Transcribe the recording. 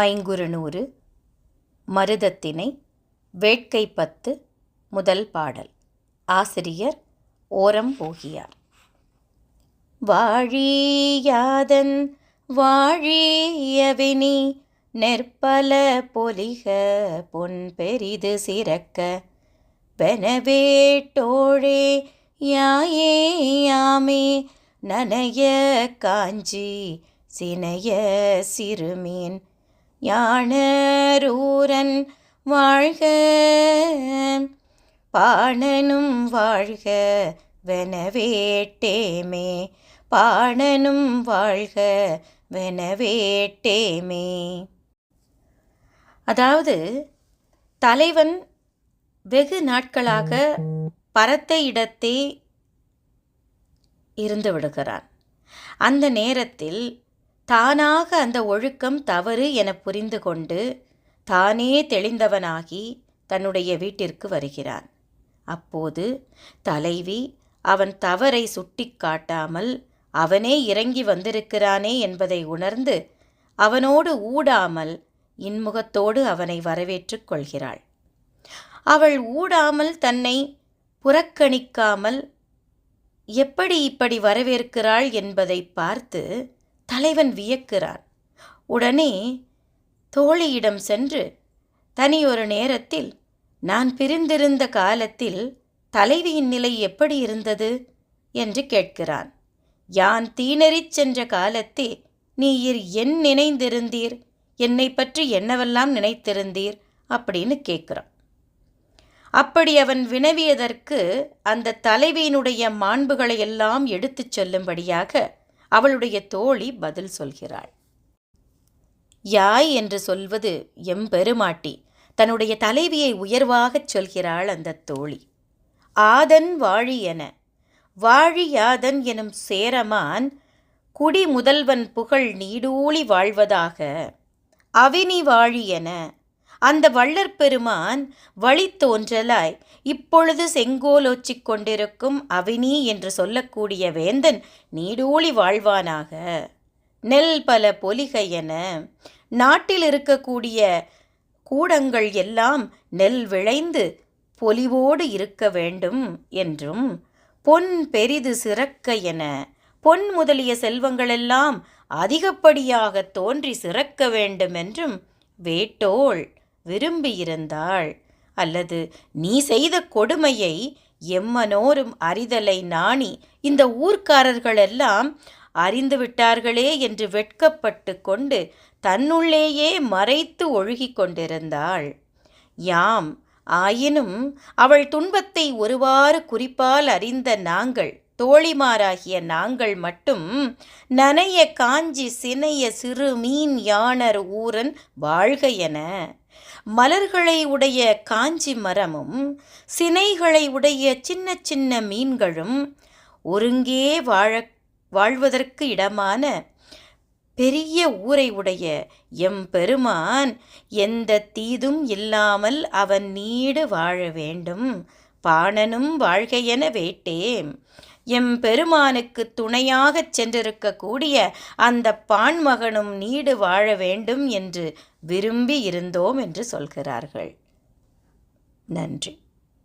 ஐங்குறுநூறு மருதத்திணை வேட்கை பத்து முதல் பாடல். ஆசிரியர் ஓரம் போகியார். வாழியாதன் வாழியவினி நெற்பல பொலிக பொன் பெரிது சிறக்க பெனவேட்டோழே யாயே யாமே நனைய காஞ்சி சினைய சிறுமீன் யானரூரன் வாழ்க. பாணனும் வாழ்க வெனவேட்டேமே. பாணனும் வாழ்க வெனவேட்டேமே. அதாவது தலைவன் வெகு நாட்களாக பரத்த இடத்தே இருந்து விடுகிறான். அந்த நேரத்தில் தானாக அந்த ஒழுக்கம் தவறு என புரிந்து கொண்டு தானே தெளிந்தவனாகி தன்னுடைய வீட்டிற்கு வருகிறான். அப்போது தலைவி அவன் தவறை சுட்டிக்காட்டாமல் அவனே இறங்கி வந்திருக்கிறானே என்பதை உணர்ந்து அவனோடு ஊடாமல் இன்முகத்தோடு அவனை வரவேற்றுக் கொள்கிறாள். அவள் ஊடாமல் தன்னை புறக்கணிக்காமல் எப்படி இப்படி வரவேற்கிறாள் என்பதை பார்த்து தலைவன் வியக்கிறான் உடனே தோழியிடம் சென்று தனியொரு நேரத்தில் நான் பிரிந்திருந்த காலத்தில் தலைவியின் நிலை எப்படி இருந்தது? என்று கேட்கிறான். யான் தீனறிச் சென்ற காலத்தே நீர் என் நினைந்திருந்தீர்? என்னை பற்றி என்னவெல்லாம் நினைத்திருந்தீர்? அப்படின்னு கேட்குறான். அப்படி அவன் வினவியதற்கு அந்த தலைவியினுடைய மாண்புகளை எல்லாம் எடுத்துச் சொல்லும்படியாக அவளுடைய தோழி பதில் சொல்கிறாள். யாய் என்று சொல்வது எம்பெருமாட்டி. தன்னுடைய தலைவியை உயர்வாகச் சொல்கிறாள் அந்த தோழி. ஆதன் வாழி என. வாழியாதன் எனும் சேரமான் குடி முதல்வன் புகழ் நீடூழி வாழ்வதாக. அவினி வாழி என. அந்த வள்ளற் பெருமான் வழி தோன்றலாய். இப்பொழுது செங்கோலோச்சிக் கொண்டிருக்கும் அவினி என்று சொல்லக்கூடிய வேந்தன் நீடூழி வாழ்வானாக. நெல் பல பொலிகை என நாட்டில் இருக்கக்கூடிய கூடங்கள் எல்லாம் நெல் விளைந்து பொலிவோடு இருக்க வேண்டும் என்றும் பொன் பெரிது சிறக்க என பொன் முதலிய செல்வங்களெல்லாம் அதிகப்படியாக தோன்றி சிறக்க வேண்டுமென்றும் வேட்டோள் விரும்பியிருந்தாள். அல்லது நீ செய்த கொடுமையை எம்மனோரும் அறிதலை நாணி இந்த ஊர்க்காரர்களெல்லாம் அறிந்து விட்டார்களே என்று வெட்கப்பட்டு கொண்டு தன்னுள்ளேயே மறைத்து ஒழுகிக் கொண்டிருந்தாள். யாம் ஆயினும் அவள் துன்பத்தை ஒருவாறு குறிப்பால் அறிந்த நாங்கள் தோழிமாராகிய நாங்கள் மட்டும் நனைய காஞ்சி சினைய சிறு மீன் யானர் ஊரன் வாழ்க என மலர்களை உடைய காஞ்சி மரமும் சினைகளை உடைய சின்ன சின்ன மீன்களும் ஒருங்கே வாழ வாழ்வதற்கு இடமான பெரிய ஊரை உடைய எம் பெருமான் எந்த தீதும் இல்லாமல் அவன் நீடு வாழ வேண்டும். பாணனும் வாழ்கையென வேட்டேம். எம் பெருமானுக்கு துணையாகச் சென்றிருக்கக்கூடிய அந்த பான்மகனும் நீடு வாழ வேண்டும் என்று விரும்பி இருந்தோம் என்று சொல்கிறார்கள். நன்றி.